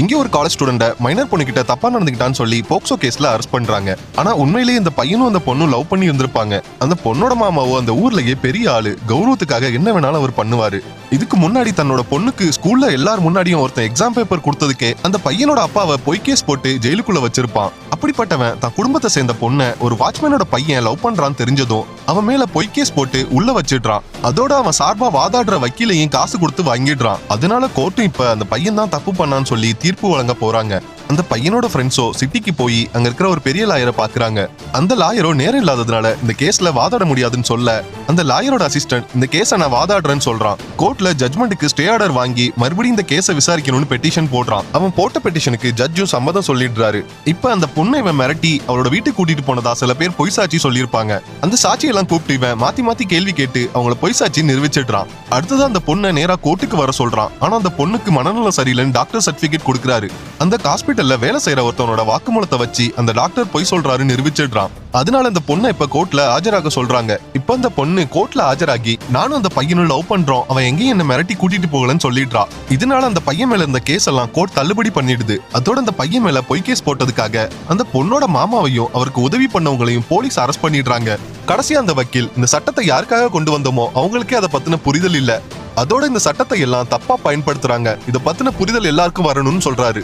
இங்கே ஒரு college ஸ்டூடெண்ட minor பொண்ணுகிட்ட தப்பா நடந்துக்கிட்டான்னு சொல்லி போக்சோ கேஸ்ல அரெஸ்ட் பண்றாங்க. ஆனா உண்மையிலேயே இந்த பையனும் அந்த பொண்ணும் லவ் பண்ணி இருந்திருப்பாங்க. அந்த பொண்ணோட மாமாவோ அந்த ஊர்லயே பெரிய ஆளு கௌரவத்துக்காக என்ன வேணாலும் அவர் பண்ணுவாரு. இதுக்கு முன்னாடி தன்னோட பொண்ணுக்கு ஸ்கூல்ல எல்லார் முன்னாடியும் ஒருத்தன் எக்ஸாம் பேப்பர் கொடுத்ததுக்கே அந்த பையனோட அப்பாவை பொய் கேஸ் போட்டு ஜெயிலுக்குள்ள வச்சிருப்பான். அப்படிப்பட்டவன் தன் குடும்பத்தை சேர்ந்த பொண்ணை ஒரு வாட்ச்மேனோட பையன் லவ் பண்றான்னு தெரிஞ்சதும் அவன் மேல பொய் கேஸ் போட்டு உள்ள வச்சிடுறான். அதோட அவன் சார்பா வாதாடுற வக்கீலையும் காசு கொடுத்து வாங்கிடுறான். அதனால கோர்ட்டும் இப்ப அந்த பையன் தான் தப்பு பண்ணான்னு சொல்லி தீர்ப்பு வழங்க போறாங்க. அந்த பையனோட ஃப்ரெண்ட்ஸோ சிட்டிக்கு போய் அங்க இருக்கிற ஒரு பெரிய லாயரை பாக்குறாங்க. அந்த லாயரோ நேரம் இல்லாததுனால இந்த கேஸ்ல வாதாட முடியாதுன்னு சொல்ல அந்த லாயரோட அசிஸ்டன்ட் இந்த கேஸை நான் வாதாடுறேன்னு சொல்றான். கோர்ட்ல ஜட்மெண்ட்டுக்கு ஸ்டே ஆர்டர் வாங்கி மறுபடியும் இந்த கேஸை விசாரிக்கணும்னு பெட்டிஷன் போடுறான். அவன் போட்ட பெட்டிஷனுக்கு ஜட்ஜும் சம்மதம் சொல்லிடுறாரு. இப்ப அந்த பொண்ணை இவன் மிரட்டி அவளோட வீட்டுக்கு கூட்டிட்டு போனதா சில பேர் பொய் சாட்சி சொல்லியிருப்பாங்க. அந்த சாட்சியெல்லாம் கூப்பிட்டு இவன் மாத்தி மாத்தி கேள்வி கேட்டு அவங்கள பொய் சாட்சி நிரூபிச்சிடுறான். அடுத்தது அந்த பொண்ணை நேரா கோர்ட்டுக்கு வர சொல்றான். ஆனா அந்த பொண்ணுக்கு மனநலம் சரியில்லைன்னு டாக்டர் சர்டிபிகேட் கொடுக்குறாரு. அந்த ஹாஸ்பிட்டல்ல வேலை செய்யற ஒருத்தவனோட வாக்குமூலத்தை வச்சு அந்த டாக்டர் பொய் சொல்றாரு நிரூபிச்சிடுறான். அதனால அந்த பொண்ணை இப்ப கோர்ட்ல ஆஜராக சொல்றாங்க. இப்ப அந்த பொண்ணு கோர்ட்ல ஆஜராகி நானும் அந்த பையனும் லவ் பண்றோம். அவன் எங்கேயும் என்ன மிரட்டி கூட்டிட்டு போகலன்னு சொல்லிடுறா. இதனால அந்த பையன் மேல இருந்த கேஸ் எல்லாம் கோர்ட் தள்ளுபடி பண்ணிடுது. அதோட அந்த பையன் மேல பொய் கேஸ் போட்டதுக்காக அந்த பொண்ணோட மாமாவையும் அவருக்கு உதவி பண்ணவங்களையும் போலீஸ் அரெஸ்ட் பண்ணிடுறாங்க. கடைசி அந்த வக்கீல் இந்த சட்டத்தை யாருக்காக கொண்டு வந்தோமோ அவங்களுக்கே அதை பத்தின புரிதல் இல்ல. அதோட இந்த சட்டத்தை எல்லாம் தப்பா பயன்படுத்துறாங்க. இத பத்தின புரிதல் எல்லாருக்கும் வரணும்னு சொல்றாரு.